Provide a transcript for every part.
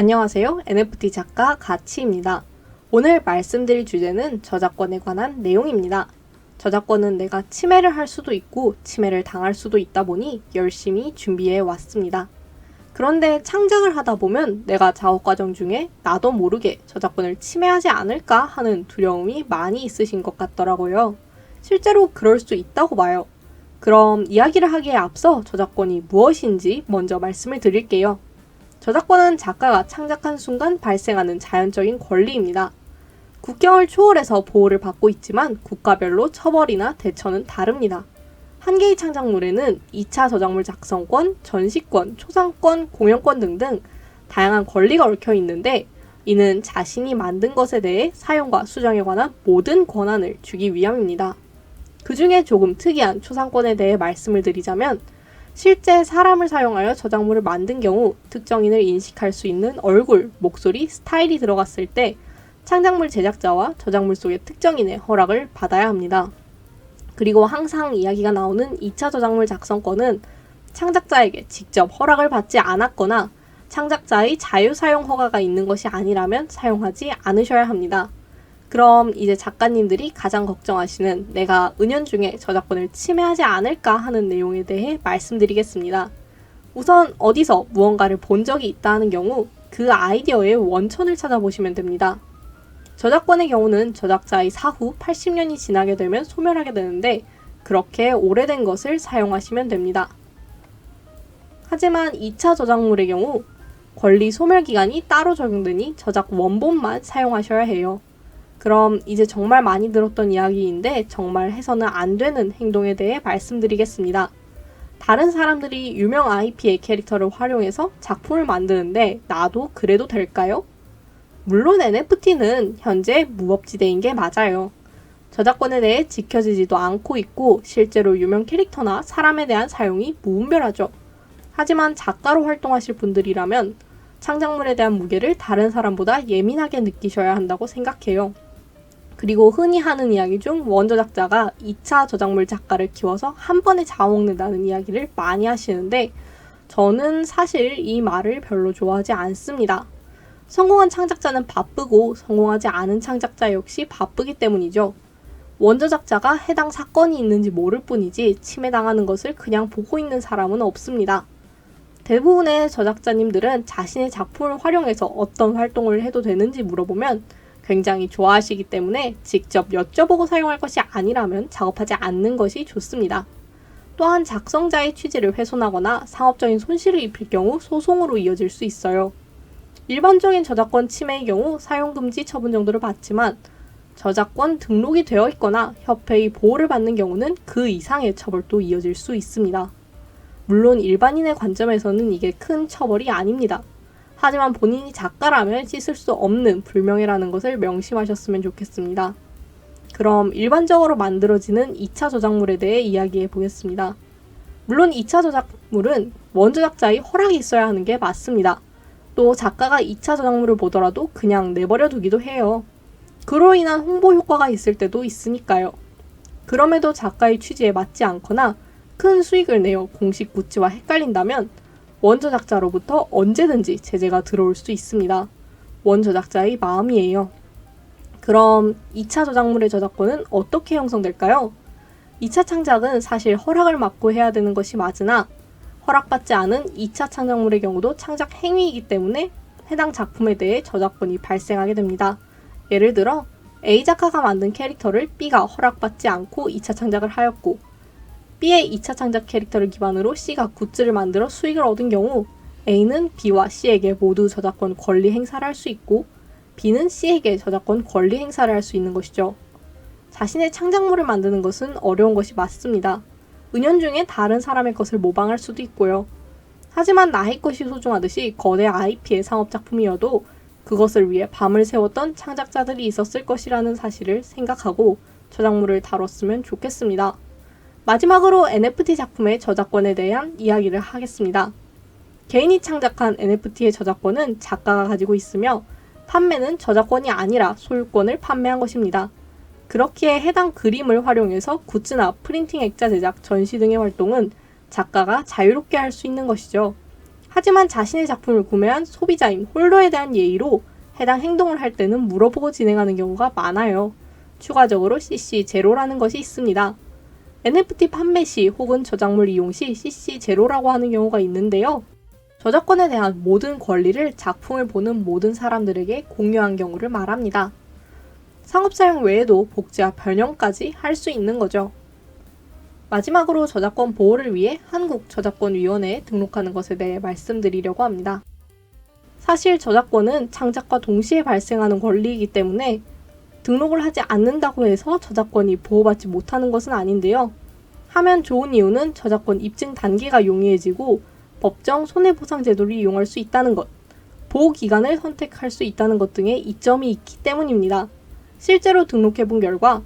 안녕하세요. NFT 작가 가치입니다. 오늘 말씀드릴 주제는 저작권에 관한 내용입니다. 저작권은 내가 침해를 할 수도 있고 침해를 당할 수도 있다 보니 열심히 준비해 왔습니다. 그런데 창작을 하다 보면 내가 작업 과정 중에 나도 모르게 저작권을 침해하지 않을까 하는 두려움이 많이 있으신 것 같더라고요. 실제로 그럴 수 있다고 봐요. 그럼 이야기를 하기에 앞서 저작권이 무엇인지 먼저 말씀을 드릴게요. 저작권은 작가가 창작한 순간 발생하는 자연적인 권리입니다. 국경을 초월해서 보호를 받고 있지만 국가별로 처벌이나 대처는 다릅니다. 한 개의 창작물에는 2차 저작물 작성권, 전시권, 초상권, 공연권 등등 다양한 권리가 얽혀 있는데 이는 자신이 만든 것에 대해 사용과 수정에 관한 모든 권한을 주기 위함입니다. 그 중에 조금 특이한 초상권에 대해 말씀을 드리자면 실제 사람을 사용하여 저작물을 만든 경우 특정인을 인식할 수 있는 얼굴, 목소리, 스타일이 들어갔을 때 창작물 제작자와 저작물 속의 특정인의 허락을 받아야 합니다. 그리고 항상 이야기가 나오는 2차 저작물 작성권은 창작자에게 직접 허락을 받지 않았거나 창작자의 자유 사용 허가가 있는 것이 아니라면 사용하지 않으셔야 합니다. 그럼 이제 작가님들이 가장 걱정하시는 내가 은연중에 저작권을 침해하지 않을까 하는 내용에 대해 말씀드리겠습니다. 우선 어디서 무언가를 본 적이 있다 하는 경우 그 아이디어의 원천을 찾아보시면 됩니다. 저작권의 경우는 저작자의 사후 80년이 지나게 되면 소멸하게 되는데 그렇게 오래된 것을 사용하시면 됩니다. 하지만 2차 저작물의 경우 권리 소멸 기간이 따로 적용되니 저작 원본만 사용하셔야 해요. 그럼 이제 정말 많이 들었던 이야기인데 정말 해서는 안 되는 행동에 대해 말씀드리겠습니다. 다른 사람들이 유명 IP의 캐릭터를 활용해서 작품을 만드는데 나도 그래도 될까요? 물론 NFT는 현재 무법지대인 게 맞아요. 저작권에 대해 지켜지지도 않고 있고 실제로 유명 캐릭터나 사람에 대한 사용이 무분별하죠. 하지만 작가로 활동하실 분들이라면 창작물에 대한 무게를 다른 사람보다 예민하게 느끼셔야 한다고 생각해요. 그리고 흔히 하는 이야기 중 원저작자가 2차 저작물 작가를 키워서 한 번에 잡아먹는다는 이야기를 많이 하시는데 저는 사실 이 말을 별로 좋아하지 않습니다. 성공한 창작자는 바쁘고 성공하지 않은 창작자 역시 바쁘기 때문이죠. 원저작자가 해당 사건이 있는지 모를 뿐이지 침해당하는 것을 그냥 보고 있는 사람은 없습니다. 대부분의 저작자님들은 자신의 작품을 활용해서 어떤 활동을 해도 되는지 물어보면 굉장히 좋아하시기 때문에 직접 여쭤보고 사용할 것이 아니라면 작업하지 않는 것이 좋습니다. 또한 작성자의 취지를 훼손하거나 상업적인 손실을 입힐 경우 소송으로 이어질 수 있어요. 일반적인 저작권 침해의 경우 사용금지 처분 정도를 받지만 저작권 등록이 되어 있거나 협회의 보호를 받는 경우는 그 이상의 처벌도 이어질 수 있습니다. 물론 일반인의 관점에서는 이게 큰 처벌이 아닙니다. 하지만 본인이 작가라면 씻을 수 없는 불명예라는 것을 명심하셨으면 좋겠습니다. 그럼 일반적으로 만들어지는 2차 저작물에 대해 이야기해 보겠습니다. 물론 2차 저작물은 원저작자의 허락이 있어야 하는 게 맞습니다. 또 작가가 2차 저작물을 보더라도 그냥 내버려 두기도 해요. 그로 인한 홍보 효과가 있을 때도 있으니까요. 그럼에도 작가의 취지에 맞지 않거나 큰 수익을 내어 공식 구찌와 헷갈린다면 원저작자로부터 언제든지 제재가 들어올 수 있습니다. 원저작자의 마음이에요. 그럼 2차 저작물의 저작권은 어떻게 형성될까요? 2차 창작은 사실 허락을 받고 해야 되는 것이 맞으나 허락받지 않은 2차 창작물의 경우도 창작 행위이기 때문에 해당 작품에 대해 저작권이 발생하게 됩니다. 예를 들어 A 작가가 만든 캐릭터를 B가 허락받지 않고 2차 창작을 하였고 B의 2차 창작 캐릭터를 기반으로 C가 굿즈를 만들어 수익을 얻은 경우 A는 B와 C에게 모두 저작권 권리 행사를 할 수 있고 B는 C에게 저작권 권리 행사를 할 수 있는 것이죠. 자신의 창작물을 만드는 것은 어려운 것이 맞습니다. 은연중에 다른 사람의 것을 모방할 수도 있고요. 하지만 나의 것이 소중하듯이 거대 IP의 상업 작품이어도 그것을 위해 밤을 새웠던 창작자들이 있었을 것이라는 사실을 생각하고 저작물을 다뤘으면 좋겠습니다. 마지막으로 NFT 작품의 저작권에 대한 이야기를 하겠습니다. 개인이 창작한 NFT의 저작권은 작가가 가지고 있으며 판매는 저작권이 아니라 소유권을 판매한 것입니다. 그렇기에 해당 그림을 활용해서 굿즈나 프린팅 액자 제작, 전시 등의 활동은 작가가 자유롭게 할 수 있는 것이죠. 하지만 자신의 작품을 구매한 소비자인 홀더에 대한 예의로 해당 행동을 할 때는 물어보고 진행하는 경우가 많아요. 추가적으로 CC0라는 것이 있습니다. NFT 판매 시 혹은 저작물 이용 시 CC0라고 하는 경우가 있는데요. 저작권에 대한 모든 권리를 작품을 보는 모든 사람들에게 공유한 경우를 말합니다. 상업 사용 외에도 복제와 변형까지 할 수 있는 거죠. 마지막으로 저작권 보호를 위해 한국저작권위원회에 등록하는 것에 대해 말씀드리려고 합니다. 사실 저작권은 창작과 동시에 발생하는 권리이기 때문에 등록을 하지 않는다고 해서 저작권이 보호받지 못하는 것은 아닌데요. 하면 좋은 이유는 저작권 입증 단계가 용이해지고 법정 손해보상 제도를 이용할 수 있다는 것, 보호 기간을 선택할 수 있다는 것 등의 이점이 있기 때문입니다. 실제로 등록해 본 결과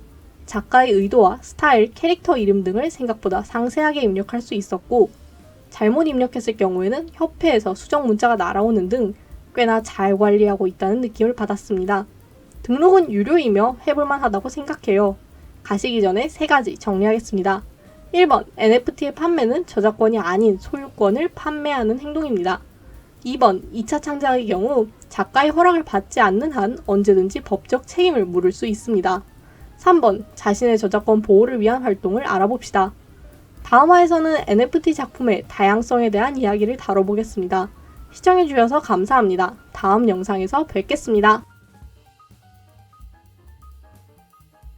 작가의 의도와 스타일, 캐릭터 이름 등을 생각보다 상세하게 입력할 수 있었고 잘못 입력했을 경우에는 협회에서 수정 문자가 날아오는 등 꽤나 잘 관리하고 있다는 느낌을 받았습니다. 등록은 유료이며 해볼만 하다고 생각해요. 가시기 전에 세 가지 정리하겠습니다. 1번, NFT의 판매는 저작권이 아닌 소유권을 판매하는 행동입니다. 2번, 2차 창작의 경우 작가의 허락을 받지 않는 한 언제든지 법적 책임을 물을 수 있습니다. 3번, 자신의 저작권 보호를 위한 활동을 알아봅시다. 다음 화에서는 NFT 작품의 다양성에 대한 이야기를 다뤄보겠습니다. 시청해주셔서 감사합니다. 다음 영상에서 뵙겠습니다.